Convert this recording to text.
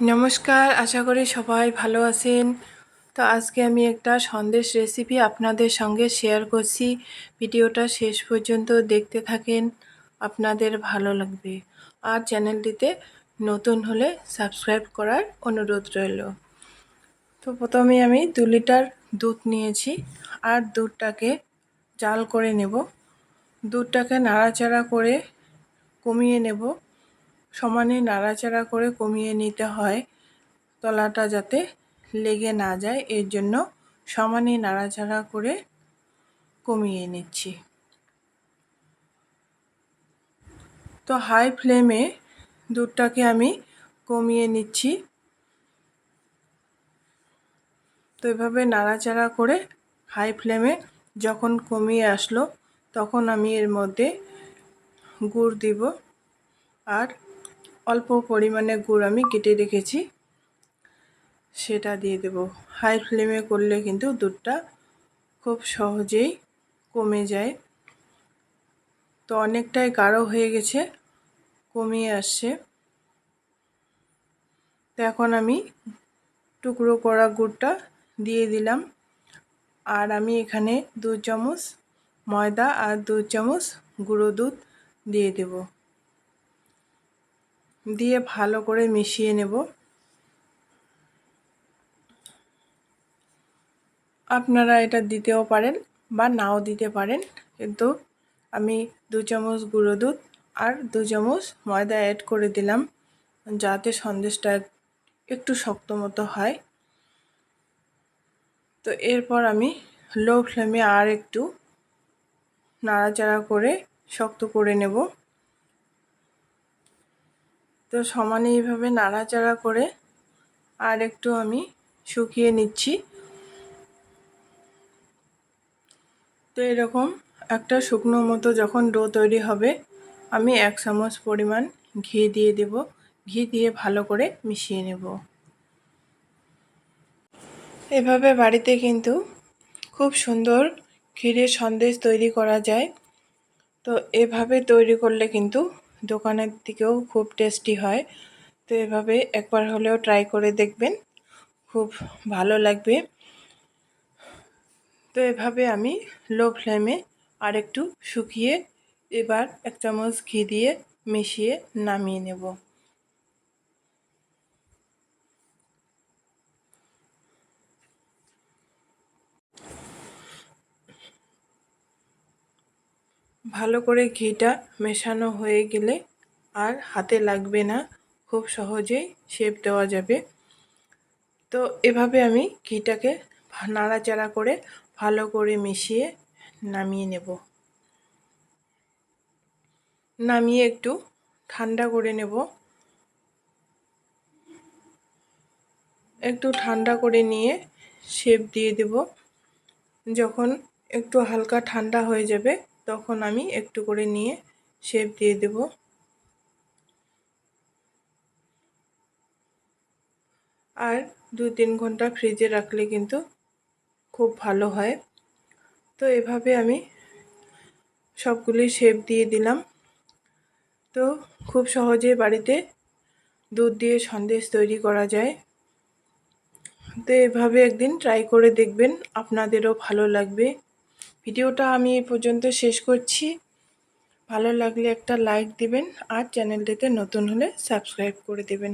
নমস্কার, আশা করি সবাই ভালো আছেন। তো আজকে আমি একটা সন্দেশ রেসিপি আপনাদের সঙ্গে শেয়ার করছি। ভিডিওটা শেষ পর্যন্ত দেখতে থাকেন, আপনাদের ভালো লাগবে। আর চ্যানেলটিতে নতুন হলে সাবস্ক্রাইব করার অনুরোধ রইল। তো প্রথমে আমি দু লিটার দুধ নিয়েছি, আর দুধটাকে জাল করে নেব। দুধটাকে নাড়াচাড়া করে কমিয়ে নেব। সমানে নাড়াচাড়া করে কমিয়ে নিতে হয় তলাটা যাতে লেগে না যায়, এর জন্য সমানে নাড়াচাড়া করে কমিয়ে নিচ্ছি। তো হাই ফ্লেমে দুধটাকে আমি কমিয়ে নিচ্ছি। তো এভাবে নাড়াচাড়া করে হাই ফ্লেমে যখন কমিয়ে আসলো, তখন আমি এর মধ্যে গুড় দিব আর অল্প পরিমাণে গুড় আমি কেটে রেখেছি। সেটা দিয়ে দেব। হাই ফ্লেমে করলে কিন্তু দুধটা খুব সহজেই কমে যায়। তো অনেকটাই গাঢ় হয়ে গেছে, কমিয়ে আসছে। তো এখন আমি টুকরো করা গুড়টা দিয়ে দিলাম। আর আমি এখানে দু চামচ ময়দা আর দু চামচ গুঁড়ো দুধ দিয়ে দেবো। দিয়ে ভালো করে মিশিয়ে নেব। আপনারা এটা দিতেও পারেন বা নাও দিতে পারেন, কিন্তু আমি দু চামচ গুঁড়ো দুধ আর দু চামচ ময়দা অ্যাড করে দিলাম, যাতে সন্দেশটা একটু শক্ত মতো হয়। তো এরপর আমি লো ফ্লেমে আর একটু নাড়াচাড়া করে শক্ত করে নেব। তো সমানে এইভাবে নাড়াচাড়া করে আর একটু আমি শুকিয়ে নিচ্ছি। তো এরকম একটা শুকনো মতো যখন ডো তৈরি হবে, আমি এক চামচ পরিমাণ ঘি দিয়ে দেব। ঘি দিয়ে ভালো করে মিশিয়ে নেব। এভাবে বাড়িতে কিন্তু খুব সুন্দর ক্ষীরের সন্দেশ তৈরি করা যায়। তো এভাবে তৈরি করলে কিন্তু দোকানের থেকেও খুব টেস্টি হয়। তো এভাবে একবার হলেও ট্রাই করে দেখবেন। খুব ভালো লাগবে। তো এভাবে আমি লো ফ্লেমে আর একটু শুকিয়ে এবার এক চামচ ঘি দিয়ে মিশিয়ে নামিয়ে নেব। ভালো করে ঘিটা মেশানো হয়ে গেলে আর হাতে লাগবে না। খুব সহজেই শেপ দেওয়া যাবে। তো এভাবে আমি ঘিটাকে নাড়াচাড়া করে ভালো করে মিশিয়ে নামিয়ে নেব। নামিয়ে একটু ঠান্ডা করে নেব। একটু ঠান্ডা করে নিয়ে শেপ দিয়ে দেব। যখন একটু হালকা ঠান্ডা হয়ে যাবে তখন আমি একটু করে নিয়ে শেপ দিয়ে দেব। আর দু তিন ঘণ্টা ফ্রিজে রাখলে কিন্তু খুব ভালো হয়। তো এভাবে আমি সবগুলি শেপ দিয়ে দিলাম। তো খুব সহজে বাড়িতে দুধ দিয়ে সন্দেশ তৈরি করা যায়। তো এভাবে একদিন ট্রাই করে দেখবেন, আপনাদেরও ভালো লাগবে। ভিডিওটা আমি এ পর্যন্ত শেষ করছি। ভালো লাগলে একটা লাইক দিবেন আর চ্যানেলটিতে নতুন হলে সাবস্ক্রাইব করে দেবেন।